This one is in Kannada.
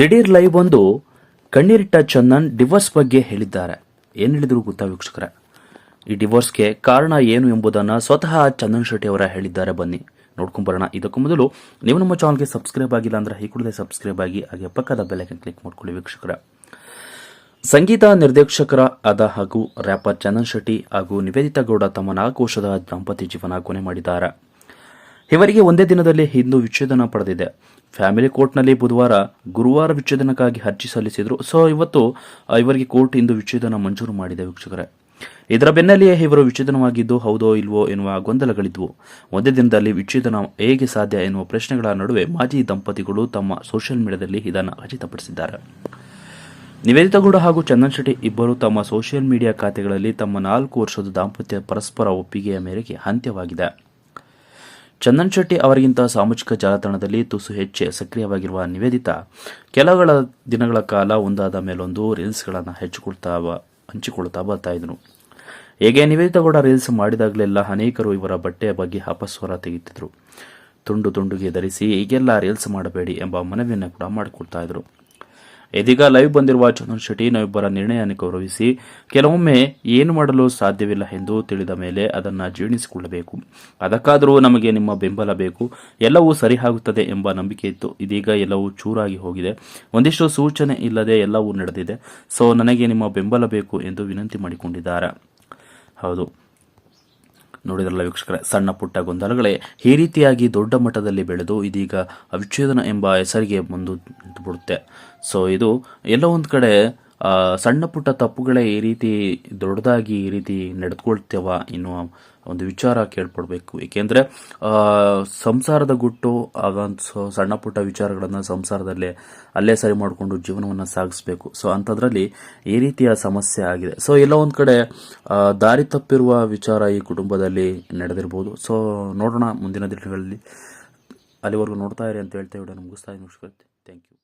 ದಿಢೀರ್ ಲೈವ್ ಒಂದು ಕಣ್ಣೀರಿಟ್ಟ ಚಂದನ್ ಡಿವೋರ್ಸ್ ಬಗ್ಗೆ ಹೇಳಿದ್ದಾರೆ. ಏನು ಹೇಳಿದ್ರು ಗೊತ್ತಾ ವೀಕ್ಷಕರ? ಈ ಡಿವೋರ್ಸ್ಗೆ ಕಾರಣ ಏನು ಎಂಬುದನ್ನು ಸ್ವತಃ ಚಂದನ್ ಶೆಟ್ಟಿ ಅವರ ಹೇಳಿದ್ದಾರೆ ಬನ್ನಿ. ನೋಡ್ಕೊಂಬರೋಣ ಇದಕ್ಕೂ ಮೊದಲು ನೀವು ನಮ್ಮ ಚಾನಲ್ಗೆ ಸಬ್ಸ್ಕ್ರೈಬ್ ಆಗಿಲ್ಲ ಅಂದ್ರೆ ಈ ಕೂಡಲೇ ಸಬ್ಸ್ಕ್ರೈಬ್ ಆಗಿ, ಹಾಗೆ ಪಕ್ಕದ ಬೆಲೆಗೆ ಕ್ಲಿಕ್ ಮಾಡ್ಕೊಳ್ಳಿ ವೀಕ್ಷಕರ. ಸಂಗೀತ ನಿರ್ದೇಶಕರ ಆದ ಹಾಗೂ ರ್ಯಾಪರ್ ಚಂದನ್ ಶೆಟ್ಟಿ ಹಾಗೂ ನಿವೇದಿತಾ ಗೌಡ ತಮ್ಮ ನಾಲ್ಕು ವರ್ಷದ ದಾಂಪತ್ಯ ಜೀವನ ಕೊನೆ ಮಾಡಿದ್ದಾರೆ. ಇವರಿಗೆ ಒಂದೇ ದಿನದಲ್ಲಿ ಹಿಂದೂ ವಿಚ್ಛೇದನ ಪಡೆದಿದೆ. ಫ್ಯಾಮಿಲಿ ಕೋರ್ಟ್ನಲ್ಲಿ ಬುಧವಾರ, ಗುರುವಾರ ವಿಚ್ಛೇದನಕ್ಕಾಗಿ ಅರ್ಜಿ ಸಲ್ಲಿಸಿದ್ರು. ಸೊ, ಇವತ್ತು ಇವರಿಗೆ ಕೋರ್ಟ್ ಇಂದು ವಿಚ್ಛೇದನ ಮಂಜೂರು ಮಾಡಿದೆ ವೀಕ್ಷಕರೇ. ಇದರ ಬೆನ್ನಲ್ಲಿಯೇ ಇವರು ವಿಚ್ಛೇದನವಾಗಿದ್ದು, ಹೌದೋ ಇಲ್ವೋ ಎನ್ನುವ ಗೊಂದಲಗಳಿದ್ವು. ಒಂದೇ ದಿನದಲ್ಲಿ ವಿಚ್ಛೇದನ ಹೇಗೆ ಸಾಧ್ಯ ಎನ್ನುವ ಪ್ರಶ್ನೆಗಳ ನಡುವೆ ಮಾಜಿ ದಂಪತಿಗಳು ತಮ್ಮ ಸೋಷಿಯಲ್ ಮೀಡಿಯಾದಲ್ಲಿ ಇದನ್ನು ಖಚಿತಪಡಿಸಿದ್ದಾರೆ ನಿವೇದಿತಾ ಗೌಡ ಹಾಗೂ ಚಂದನ್ ಶೆಟ್ಟಿ ಇಬ್ಬರು ತಮ್ಮ ಸೋಷಿಯಲ್ ಮೀಡಿಯಾ ಖಾತೆಗಳಲ್ಲಿ ತಮ್ಮ ನಾಲ್ಕು ವರ್ಷದ ದಾಂಪತ್ಯ ಪರಸ್ಪರ ಒಪ್ಪಿಗೆಯ ಮೇರೆಗೆ ಅಂತ್ಯವಾಗಿದೆ. ಚಂದನ್ ಶೆಟ್ಟಿ ಅವರಿಗಿಂತ ಸಾಮಾಜಿಕ ಜಾಲತಾಣದಲ್ಲಿ ತುಸು ಹೆಚ್ಚೆ ಸಕ್ರಿಯವಾಗಿರುವ ನಿವೇದಿತಾ. ಕೆಲಗಳ ದಿನಗಳ ಕಾಲ ಒಂದಾದ ಮೇಲೊಂದು ರೀಲ್ಸ್ಗಳನ್ನು ಹೆಚ್ಚಿಕೊಳ್ತಾ ಹಂಚಿಕೊಳ್ತಾ ಬರ್ತಾ ಇದ್ರು ಹೇಗೆ ನಿವೇದಿತಾ ಕೂಡ ರೀಲ್ಸ್ ಮಾಡಿದಾಗಲೆಲ್ಲ ಅನೇಕರು ಇವರ ಬಟ್ಟೆಯ ಬಗ್ಗೆ ಅಪಸ್ವರ ತೆಗೆಯುತ್ತಿದ್ರು ತುಂಡು ತುಂಡುಗೆ ಧರಿಸಿ, ಈಗೆಲ್ಲ ರೀಲ್ಸ್ ಮಾಡಬೇಡಿ ಎಂಬ ಮನವಿಯನ್ನು ಕೂಡ ಮಾಡಿಕೊಡ್ತಾ ಇದ್ರು ಇದೀಗ ಲೈವ್ ಬಂದಿರುವ ಚಂದನ್ ಶೆಟ್ಟಿ ನಾವಿಬ್ಬರ ನಿರ್ಣಯವನ್ನು ಗೌರವಿಸಿ ಕೆಲವೊಮ್ಮೆ ಏನು ಮಾಡಲು ಸಾಧ್ಯವಿಲ್ಲ ಎಂದು ತಿಳಿದ ಮೇಲೆ ಅದನ್ನು ಜೀರ್ಣಿಸಿಕೊಳ್ಳಬೇಕು. ಅದಕ್ಕಾದರೂ ನಮಗೆ ನಿಮ್ಮ ಬೆಂಬಲ ಬೇಕು. ಎಲ್ಲವೂ ಸರಿಯಾಗುತ್ತದೆ ಎಂಬ ನಂಬಿಕೆ ಇತ್ತು. ಇದೀಗ ಎಲ್ಲವೂ ಚೂರಾಗಿ ಹೋಗಿದೆ. ಒಂದಿಷ್ಟು ಸೂಚನೆ ಇಲ್ಲದೆ ಎಲ್ಲವೂ ನಡೆದಿದೆ. ಸೊ, ನನಗೆ ನಿಮ್ಮ ಬೆಂಬಲ ಬೇಕು ಎಂದು ವಿನಂತಿ ಮಾಡಿಕೊಂಡಿದ್ದಾರೆ. ಹೌದು. ನೋಡಿದ್ರಲ್ಲ ವೀಕ್ಷಕರ, ಸಣ್ಣ ಪುಟ್ಟ ಗೊಂದಲಗಳೇ ಈ ರೀತಿಯಾಗಿ ದೊಡ್ಡ ಮಟ್ಟದಲ್ಲಿ ಬೆಳೆದು ಇದೀಗ ಅವಿಚ್ಛೇದನ ಎಂಬ ಹೆಸರಿಗೆ ಮುಂದೆ ಬಿಡುತ್ತೆ ಸೊ ಇದು ಎಲ್ಲೋ ಒಂದು ಕಡೆ ಸಣ್ಣ ಪುಟ್ಟ ತಪ್ಪುಗಳೇ ಈ ರೀತಿ ದೊಡ್ಡದಾಗಿ ಈ ರೀತಿ ನಡೆದುಕೊಳ್ತೇವ ಎನ್ನುವ ಒಂದು ವಿಚಾರ ಕೇಳ್ಪಡ್ಬೇಕು ಏಕೆಂದರೆ ಸಂಸಾರದ ಗುಟ್ಟು ಸೊ, ಸಣ್ಣ ಪುಟ್ಟ ವಿಚಾರಗಳನ್ನು ಸಂಸಾರದಲ್ಲೇ ಅಲ್ಲೇ ಸರಿ ಮಾಡಿಕೊಂಡು ಜೀವನವನ್ನು ಸಾಗಿಸ್ಬೇಕು. ಸೊ ಅಂಥದ್ರಲ್ಲಿ ಈ ರೀತಿಯ ಸಮಸ್ಯೆ ಆಗಿದೆ. ಸೊ ಎಲ್ಲ ಒಂದು ಕಡೆ ದಾರಿ ತಪ್ಪಿರುವ ವಿಚಾರ ಈ ಕುಟುಂಬದಲ್ಲಿ ನಡೆದಿರ್ಬೋದು. ಸೊ ನೋಡೋಣ ಮುಂದಿನ ದಿನಗಳಲ್ಲಿ ಅಲ್ಲಿವರೆಗೂ ನೋಡ್ತಾ ಇರಿ ಅಂತ ಹೇಳ್ತೇವೆ ಮುಗಿಸ್ತಾ ಇದ್ದೀನಿ ಥ್ಯಾಂಕ್ ಯು